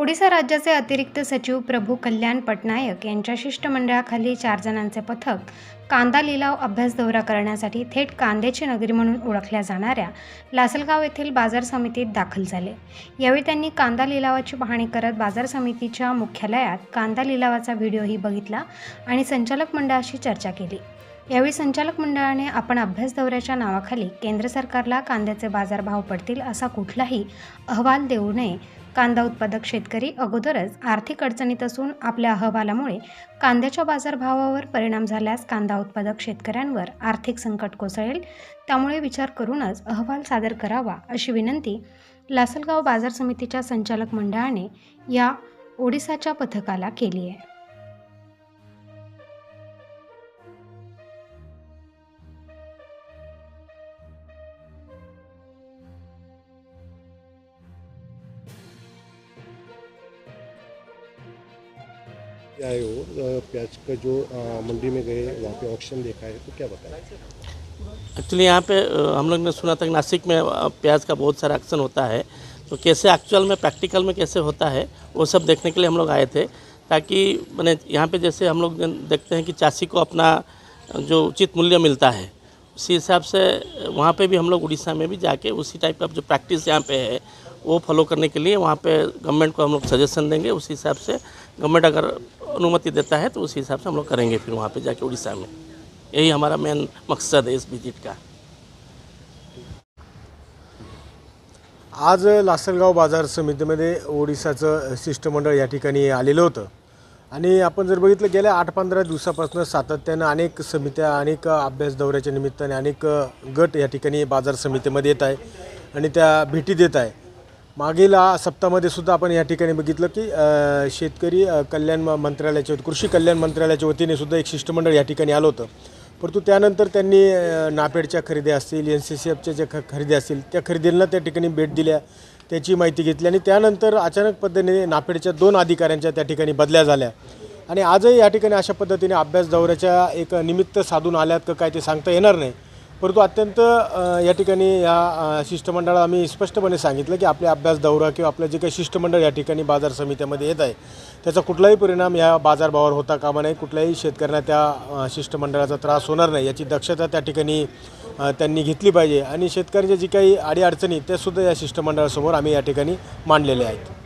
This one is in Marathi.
ओडिसा राज्याचे अतिरिक्त सचिव प्रभू कल्याण पटनायक यांच्या शिष्टमंडळाखाली चार जणांचे पथक कांदा लिलाव अभ्यास दौरा करण्यासाठी थेट कांद्याची नगरी म्हणून ओळखल्या जाणाऱ्या लासलगाव येथील बाजार समितीत दाखल झाले. यावेळी त्यांनी कांदा लिलावाची पाहणी करत बाजार समितीच्या मुख्यालयात कांदा लिलावाचा व्हिडिओही बघितला आणि संचालक मंडळाशी चर्चा केली. यावेळी संचालक मंडळाने आपण अभ्यास दौऱ्याच्या नावाखाली केंद्र सरकारला कांद्याचे बाजारभाव पडतील असा कुठलाही अहवाल देऊ नये. कांदा उत्पादक शेतकरी अगोदरच आर्थिक अडचणीत असून आपल्या अहवालामुळे कांद्याच्या बाजारभावावर परिणाम झाल्यास कांदा उत्पादक शेतकऱ्यांवर आर्थिक संकट कोसळेल. त्यामुळे विचार करूनच अहवाल सादर करावा अशी विनंती लासलगाव बाजार समितीच्या संचालक मंडळाने या ओडिसाच्या पथकाला केली आहे. क्या है वो प्याज का जो मंडी में गए, वहाँ पे ऑक्शन देखा है तो क्या बताएँ एक्चुअली यहाँ पे हम लोग ने सुना था कि नासिक में प्याज का बहुत सारा एक्शन होता है। तो कैसे एक्चुअल में प्रैक्टिकल में कैसे होता है, वो सब देखने के लिए हम लोग आए थे। ताकि, मैंने यहाँ पे जैसे हम लोग देखते हैं कि चासी को अपना जो उचित मूल्य मिलता है, उसी हिसाब से वहाँ पे भी हम लोग उड़ीसा में भी जाके उसी टाइप का जो प्रैक्टिस यहाँ पे है, वो फॉलो करने के लिए वहाँ पे गवर्नमेंट को हम लोग सजेशन देंगे। उसी हिसाब से गवर्नमेंट अगर अनुमति देता है तो उस हिसाब से हम लोग करेंगे फिर वहाँ पे जाके उड़ीसा में। यही हमारा मेन मकसद है इस विजिट का। आज लासलगाव बाजार समितीमध्ये ओडिसाचं शिष्टमंडळ या ठिकाणी आलेलं होतं. आणि आपण जर बघितलं गेल्या आठ पंधरा दिवसापासून सातत्यानं अनेक समित्या अनेक अभ्यास दौऱ्याच्या निमित्ताने अनेक गट या ठिकाणी बाजार समितीमध्ये येत आहे आणि त्या भेटी देत आहे. मागील आ- सप्ताहामध्ये सुद्धा आपण या ठिकाणी बघितलं की शेतकरी कल्याण म- मंत्रालयाच्या कृषी कल्याण मंत्रालयाच्या वतीने सुद्धा एक शिष्टमंडळ या ठिकाणी आलं होतं. परंतु त्यानंतर त्यांनी नापेडच्या खरेदी असतील एन सी सी एफच्या ज्या ख खरेदी असतील त्या खरेदींना त्या ठिकाणी भेट दिल्या त्याची माहिती घेतली आणि त्यानंतर अचानक पद्धतीने नापेडच्या दोन अधिकाऱ्यांच्या त्या ठिकाणी बदल्या झाल्या. आणि आजही या ठिकाणी अशा पद्धतीने अभ्यास दौऱ्याच्या एक निमित्त साधून आल्यात का काय ते सांगता येणार नाही. परंतु अत्यंत या ठिकाणी या अ, शिष्टमंडळाला आम्ही स्पष्टपणे सांगितलं की आपले अभ्यास दौरा किंवा आपलं जे काही शिष्टमंडळ या ठिकाणी बाजार समित्यामध्ये येत आहे त्याचा कुठलाही परिणाम या बाजारभावावर होता कामा नाही कुठल्याही शेतकऱ्यांना त्या शिष्टमंडळाचा त्रास होणार नाही. याची दक्षता त्या ठिकाणी त्यांनी घेतली पाहिजे. आणि शेतकऱ्यांच्या जी काही अडीअडचणी त्यासुद्धा या शिष्टमंडळासमोर आम्ही या ठिकाणी मांडलेल्या आहेत.